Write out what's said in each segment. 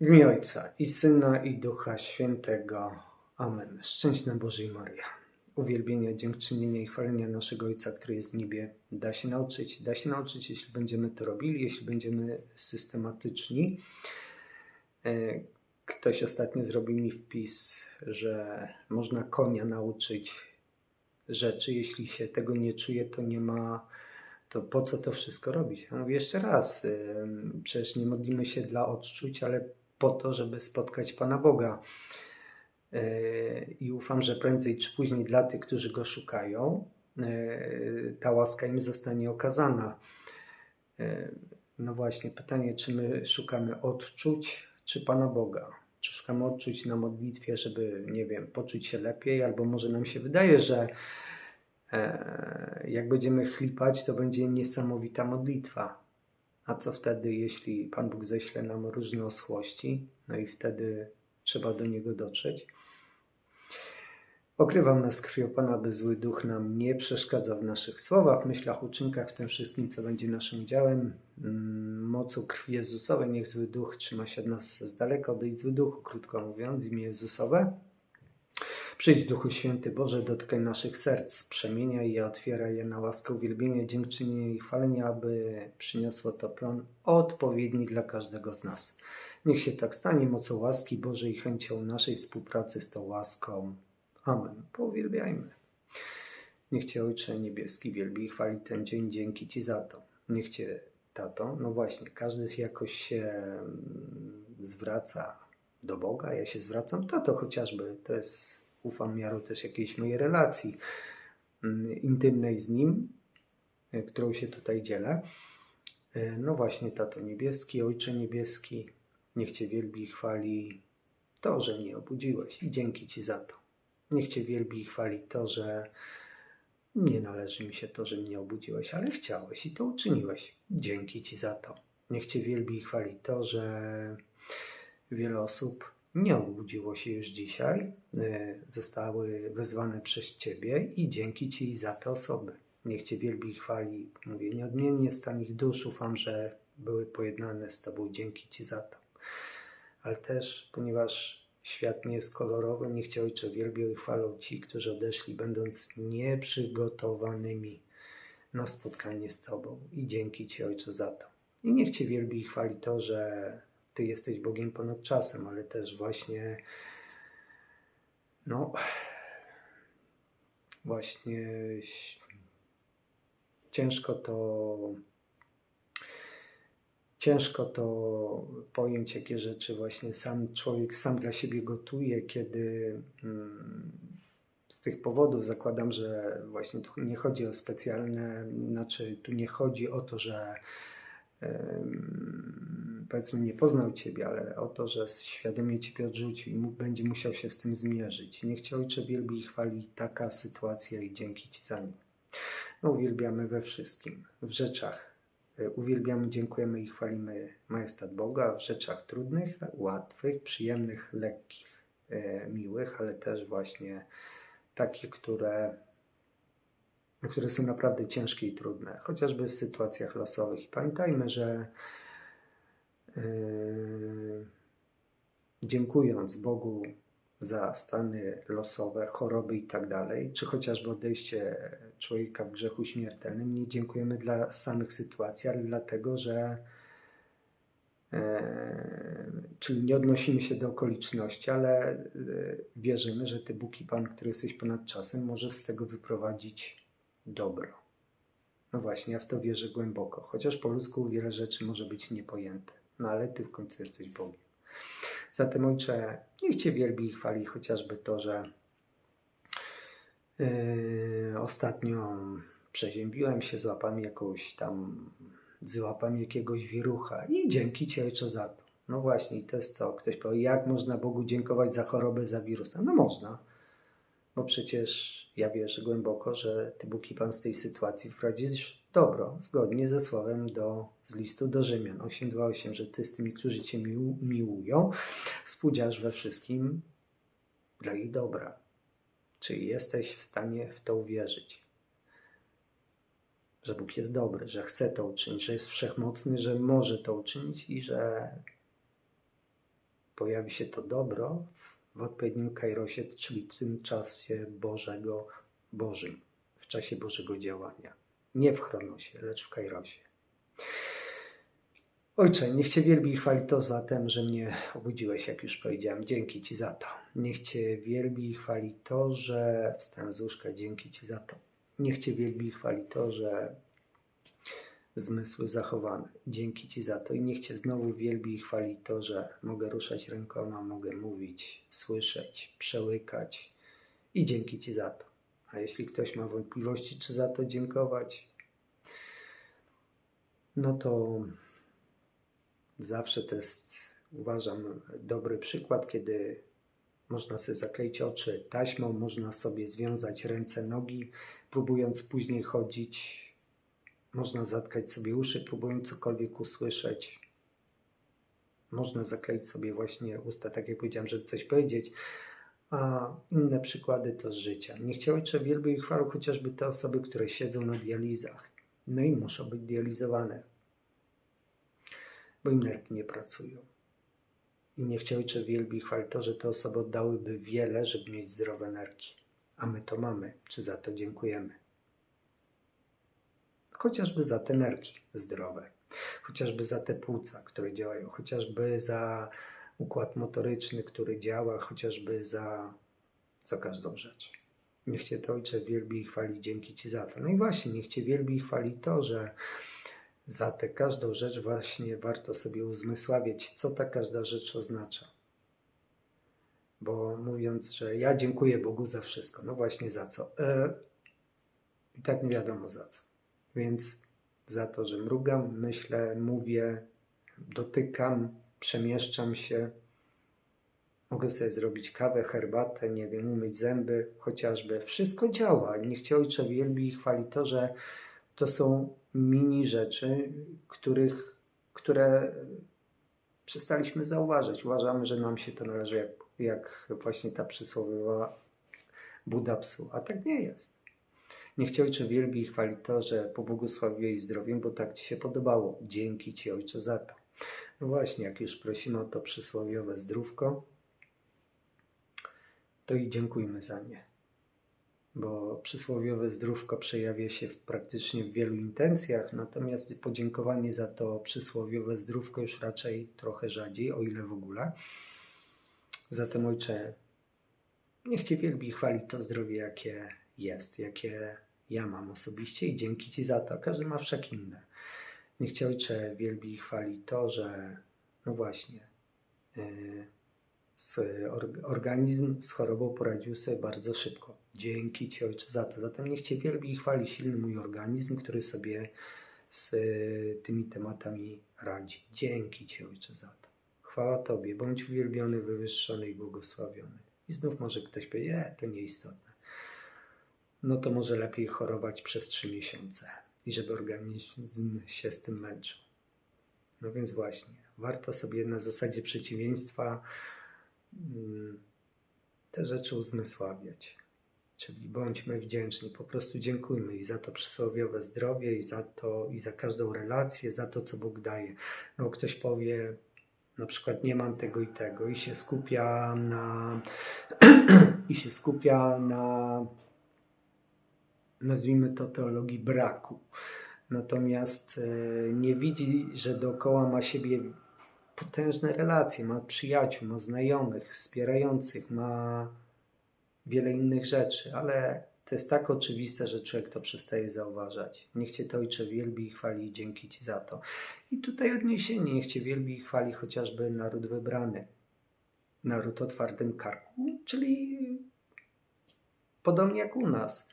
W imię Ojca i Syna i Ducha Świętego. Amen. Szczęść na Bożej Maria. Uwielbienia, dziękczynienia i chwalenia naszego Ojca, który jest w niebie, da się nauczyć. Da się nauczyć, jeśli będziemy to robili, jeśli będziemy systematyczni. E, ktoś ostatnio zrobił mi wpis, że można konia nauczyć rzeczy. Jeśli się tego nie czuje, to nie ma to po co to wszystko robić? Ja mówię jeszcze raz, przecież nie modlimy się dla odczuć, ale po to, żeby spotkać Pana Boga. E, I ufam, że prędzej czy później dla tych, którzy Go szukają, e, ta łaska im zostanie okazana. E, no właśnie, pytanie, czy my szukamy odczuć, czy Pana Boga? Czy szukamy odczuć na modlitwie, żeby, nie wiem, poczuć się lepiej, albo może nam się wydaje, że jak będziemy chlipać, to będzie niesamowita modlitwa. A co wtedy, jeśli Pan Bóg ześle nam różne osłości, no i wtedy trzeba do Niego dotrzeć? Okrywam nas krwią Pana, by zły duch nam nie przeszkadzał w naszych słowach, myślach, uczynkach, w tym wszystkim, co będzie naszym działem. Mm, mocą krwi Jezusowej niech zły duch trzyma się od nas z daleka, odejdź zły duchu, krótko mówiąc, w imię Jezusowe. Przyjdź Duchu Święty Boże, dotkaj naszych serc, przemieniaj je, otwieraj je na łaskę, uwielbienie, dziękczynienie i chwalenie, aby przyniosło to plon odpowiedni dla każdego z nas. Niech się tak stanie mocą łaski Bożej i chęcią naszej współpracy z tą łaską. Amen. Pouwielbiajmy. Niech Cię Ojcze Niebieski wielbi i chwali ten dzień. Dzięki Ci za to. Niech Cię, Tato, no właśnie, każdy jakoś się mm, zwraca do Boga. Ja się zwracam, Tato chociażby. To jest ufam miarą też jakiejś mojej relacji mm, intymnej z Nim, e, którą się tutaj dzielę. E, no właśnie, Tato Niebieski, Ojcze Niebieski, niech Cię wielbi i chwali to, że mnie obudziłeś i dzięki Ci za to. Niech Cię wielbi i chwali to, że nie należy mi się to, że mnie obudziłeś, ale chciałeś i to uczyniłeś. Dzięki Ci za to. Niech Cię wielbi i chwali to, że wiele osób nie obudziło się już dzisiaj, e, zostały wezwane przez Ciebie i dzięki Ci za te osoby. Niech Cię wielbi i chwali, mówię nieodmiennie stan ich dusz, ufam, że były pojednane z Tobą, dzięki Ci za to. Ale też, ponieważ świat nie jest kolorowy, niech Cię Ojcze wielbią i chwalą Ci, którzy odeszli, będąc nieprzygotowanymi na spotkanie z Tobą. I dzięki Ci Ojcze za to. I niech Cię wielbi i chwali to, że ty jesteś Bogiem ponad czasem, ale też właśnie no właśnie ciężko to ciężko to pojąć, jakie rzeczy właśnie sam człowiek sam dla siebie gotuje, kiedy mm, z tych powodów zakładam, że właśnie tu nie chodzi o specjalne, znaczy tu nie chodzi o to, że powiedzmy nie poznał Ciebie, ale o to, że świadomie Ciebie odrzucił i będzie musiał się z tym zmierzyć. Niech Cię Ojcze wielbi i chwali taka sytuacja i dzięki Ci za nią. No, uwielbiamy we wszystkim, w rzeczach. E, uwielbiamy, dziękujemy i chwalimy majestat Boga w rzeczach trudnych, łatwych, przyjemnych, lekkich, e, miłych, ale też właśnie takie, które które są naprawdę ciężkie i trudne, chociażby w sytuacjach losowych. I pamiętajmy, że yy, dziękując Bogu za stany losowe, choroby i tak dalej, czy chociażby odejście człowieka w grzechu śmiertelnym, nie dziękujemy dla samych sytuacji, ale dlatego, że yy, czyli nie odnosimy się do okoliczności, ale yy, wierzymy, że Ty Bóg i Pan, który jesteś ponad czasem, może z tego wyprowadzić dobro. No właśnie, ja w to wierzę głęboko, chociaż po ludzku wiele rzeczy może być niepojęte, no ale Ty w końcu jesteś Bogiem. Zatem Ojcze, niech Cię wielbi i chwali chociażby to, że yy, ostatnio przeziębiłem się, złapami jakąś tam, złapami jakiegoś wirucha i dzięki Ci Ojcze za to. No właśnie, to jest to. Ktoś powie, jak można Bogu dziękować za chorobę, za wirusa? No można bo przecież ja wierzę głęboko, że Ty Bóg i Pan z tej sytuacji wprowadzisz dobro, zgodnie ze słowem do, z listu do Rzymian 8.2.8, że Ty z tymi, którzy Cię mił, miłują, współdziałasz we wszystkim dla ich dobra. Czyli jesteś w stanie w to uwierzyć, że Bóg jest dobry, że chce to uczynić, że jest wszechmocny, że może to uczynić i że pojawi się to dobro w odpowiednim kairosie, czyli w tym czasie Bożego, Bożym, w czasie Bożego działania. Nie w chronosie, lecz w kairosie. Ojcze, niech Cię wielbi i chwali to za tym, że mnie obudziłeś, jak już powiedziałem. Dzięki Ci za to. Niech Cię wielbi i chwali to, że wstałem z łóżka. Dzięki Ci za to. Niech Cię wielbi i chwali to, że zmysły zachowane. Dzięki Ci za to. I niech Cię znowu wielbi i chwali to, że mogę ruszać rękoma, mogę mówić, słyszeć, przełykać. I dzięki Ci za to. A jeśli ktoś ma wątpliwości, czy za to dziękować, no to zawsze to jest, uważam, dobry przykład, kiedy można sobie zakleić oczy taśmą, można sobie związać ręce, nogi, próbując później chodzić. Można zatkać sobie uszy, próbując cokolwiek usłyszeć. Można zakleić sobie właśnie usta, tak jak powiedziałem, żeby coś powiedzieć. A inne przykłady to z życia. Nie chciał Ojcze wielbił i chwalił chociażby te osoby, które siedzą na dializach. No i muszą być dializowane, bo im nerki nie pracują. I nie chciał Ojcze wielbi i chwalił to, że te osoby oddałyby wiele, żeby mieć zdrowe nerki. A my to mamy. Czy za to dziękujemy? Chociażby za te nerki zdrowe, chociażby za te płuca, które działają, chociażby za układ motoryczny, który działa, chociażby za, za każdą rzecz. Niech Cię to Ojcze wielbi i chwali, dzięki Ci za to. No i właśnie, niech Cię wielbi i chwali to, że za tę każdą rzecz właśnie warto sobie uzmysławiać, co ta każda rzecz oznacza. Bo mówiąc, że ja dziękuję Bogu za wszystko, no właśnie za co? E, I tak nie wiadomo za co. Więc za to, że mrugam, myślę, mówię, dotykam, przemieszczam się. Mogę sobie zrobić kawę, herbatę, nie wiem, umyć zęby chociażby. Wszystko działa. Niech Cię Ojcze wielbi i chwali to, że to są mini rzeczy, których, które przestaliśmy zauważać. Uważamy, że nam się to należy, jak, jak właśnie ta przysłowiowa Buda psu. A tak nie jest. Niech Cię Ojcze wielbi i chwali to, że pobłogosławiłeś zdrowiem, bo tak Ci się podobało. Dzięki Ci Ojcze za to. No właśnie, jak już prosimy o to przysłowiowe zdrówko, to i dziękujmy za nie. Bo przysłowiowe zdrówko przejawia się w praktycznie w wielu intencjach, natomiast podziękowanie za to przysłowiowe zdrówko już raczej trochę rzadziej, o ile w ogóle. Zatem Ojcze, niech Cię wielbi i chwali to zdrowie, jakie jest, jakie ja mam osobiście i dzięki Ci za to. Każdy ma wszak inne. Niech Cię Ojcze wielbi i chwali to, że no właśnie yy, organizm z chorobą poradził sobie bardzo szybko. Dzięki Ci Ojcze za to. Zatem niech Cię wielbi i chwali silny mój organizm, który sobie z yy, tymi tematami radzi. Dzięki Ci Ojcze za to. Chwała Tobie, bądź uwielbiony, wywyższony i błogosławiony. I znów może ktoś powie, e, to nieistotne no to może lepiej chorować przez 3 miesiące i żeby organizm się z tym męczył. No więc właśnie, warto sobie na zasadzie przeciwieństwa mm, te rzeczy uzmysławiać. Czyli bądźmy wdzięczni, po prostu dziękujmy i za to przysłowiowe zdrowie, i za to, i za każdą relację, za to, co Bóg daje. No ktoś powie, na przykład nie mam tego i tego, i się skupia na i się skupia na nazwijmy to teologii braku. Natomiast e, nie widzi, że dookoła ma siebie potężne relacje, ma przyjaciół, ma znajomych, wspierających, ma wiele innych rzeczy, ale to jest tak oczywiste, że człowiek to przestaje zauważać. Niech Cię to Ojcze wielbi i chwali i dzięki Ci za to. I tutaj odniesienie, niech Cię wielbi i chwali chociażby naród wybrany. Naród o twardym karku, czyli podobnie jak u nas.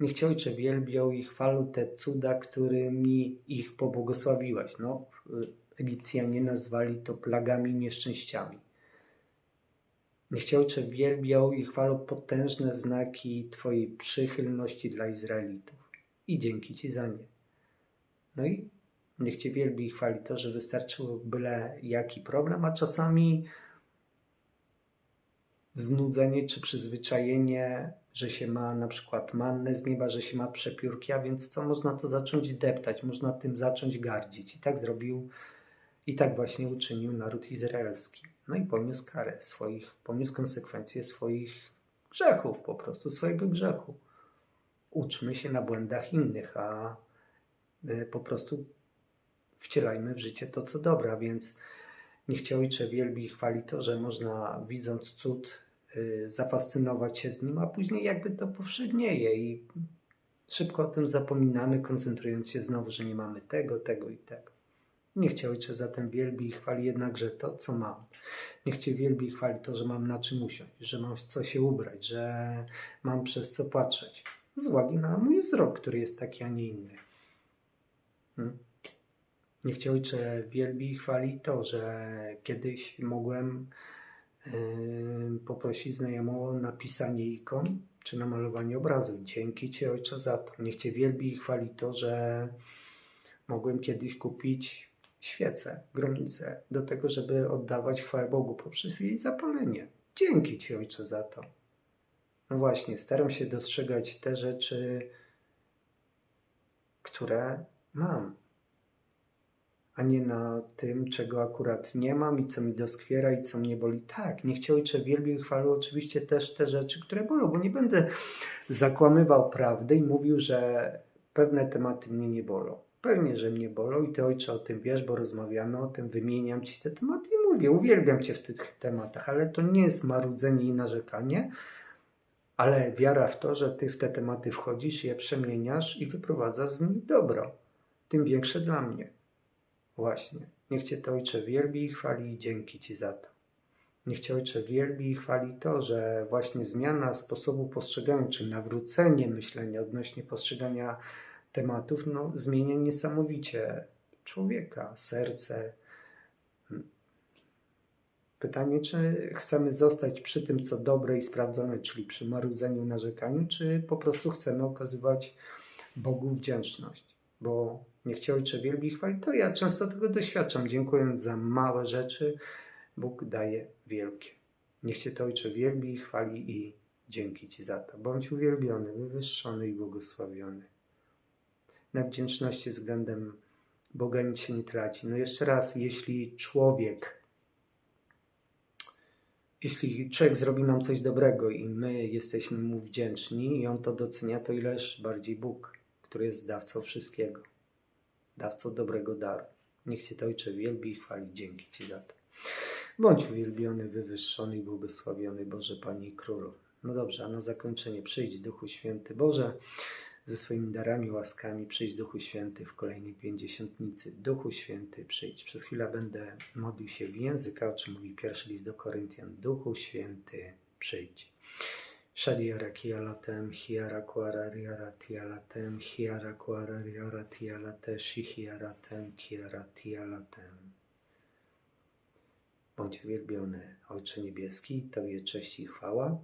Niech Cię Ojcze wielbią i chwalą te cuda, którymi ich pobłogosławiłeś. No, Egipcjanie nazwali to plagami nieszczęściami. Niech Cię Ojcze wielbią i chwalą potężne znaki Twojej przychylności dla Izraelitów. I dzięki Ci za nie. No i niech Cię wielbi i chwali to, że wystarczyło byle jaki problem, a czasami znudzenie czy przyzwyczajenie, że się ma na przykład mannę z nieba, że się ma przepiórki, a więc co można to zacząć deptać, można tym zacząć gardzić. I tak zrobił, i tak właśnie uczynił naród izraelski. No i poniósł karę swoich, poniósł konsekwencje swoich grzechów, po prostu swojego grzechu. Uczmy się na błędach innych, a y, po prostu wcielajmy w życie to, co dobre, a więc niech Cię Ojcze wielbi i chwali to, że można widząc cud zafascynować się z nim, a później jakby to powszednieje i szybko o tym zapominamy, koncentrując się znowu, że nie mamy tego, tego i tego. Niech Cię Ojcze zatem wielbi i chwali jednakże to, co mam. Niech Cię wielbi i chwali to, że mam na czym usiąść, że mam w co się ubrać, że mam przez co patrzeć. Z uwagi na mój wzrok, który jest taki, a nie inny. Hmm? Niech Cię Ojcze wielbi i chwali to, że kiedyś mogłem poprosić znajomą o napisanie ikon czy namalowanie obrazu. Dzięki Ci Ojcze za to. Niech Cię wielbi i chwali to, że mogłem kiedyś kupić świecę, gromnicę do tego, żeby oddawać chwałę Bogu poprzez jej zapalenie. Dzięki Ci Ojcze za to. No właśnie, staram się dostrzegać te rzeczy, które mam a nie na tym, czego akurat nie mam i co mi doskwiera i co mnie boli. Tak, niech Cię Ojcze wielbił i chwalił oczywiście też te rzeczy, które bolą, bo nie będę zakłamywał prawdy i mówił, że pewne tematy mnie nie bolą. Pewnie, że mnie bolą i Ty Ojcze o tym wiesz, bo rozmawiamy o tym, wymieniam Ci te tematy i mówię, uwielbiam Cię w tych tematach, ale to nie jest marudzenie i narzekanie, ale wiara w to, że Ty w te tematy wchodzisz, je przemieniasz i wyprowadzasz z nich dobro. Tym większe dla mnie. Właśnie. Niech Cię to Ojcze wielbi i chwali i dzięki Ci za to. Niech Cię Ojcze wielbi i chwali to, że właśnie zmiana sposobu postrzegania, czy nawrócenie myślenia odnośnie postrzegania tematów, no, zmienia niesamowicie człowieka, serce. Pytanie, czy chcemy zostać przy tym, co dobre i sprawdzone, czyli przy marudzeniu, narzekaniu, czy po prostu chcemy okazywać Bogu wdzięczność, bo Niech Cię Ojcze wielbi chwali. To ja często tego doświadczam. Dziękując za małe rzeczy, Bóg daje wielkie. Niech Cię to Ojcze wielbi chwali i dzięki Ci za to. Bądź uwielbiony, wywyższony i błogosławiony. Na wdzięczności względem Boga nic się nie traci. No jeszcze raz, jeśli człowiek, jeśli człowiek zrobi nam coś dobrego i my jesteśmy mu wdzięczni i on to docenia, to ileż bardziej Bóg, który jest dawcą wszystkiego dawcą dobrego daru. Niech Cię to Ojcze wielbi i chwali. Dzięki Ci za to. Bądź uwielbiony, wywyższony i błogosławiony Boże Panie i Królu. No dobrze, a na zakończenie przyjdź Duchu Święty Boże ze swoimi darami, łaskami. Przyjdź Duchu Święty w kolejnej pięćdziesiątnicy. Duchu Święty przyjdź. Przez chwilę będę modlił się w języka, o czym mówi pierwszy list do Koryntian. Duchu Święty przyjdź. Shadiara kialatem, hiara quarariara tialatem, hiara quarariara tialate, shihiaratem, kiara tialatem. Bądź uwielbiony, Ojcze Niebieski, Tobie cześć i chwała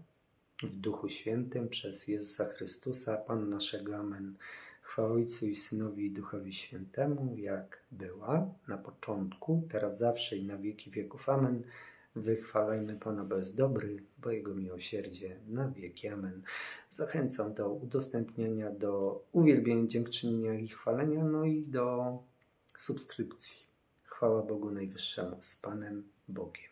w Duchu Świętym przez Jezusa Chrystusa, Pan naszego. Amen. Chwała Ojcu i Synowi i Duchowi Świętemu, jak była na początku, teraz zawsze i na wieki wieków. Amen. Wychwalajmy Pana, jest dobry, bo Jego miłosierdzie na wieki. Amen. Zachęcam do udostępniania, do uwielbienia, dziękczynienia i chwalenia, no i do subskrypcji. Chwała Bogu Najwyższemu z Panem Bogiem.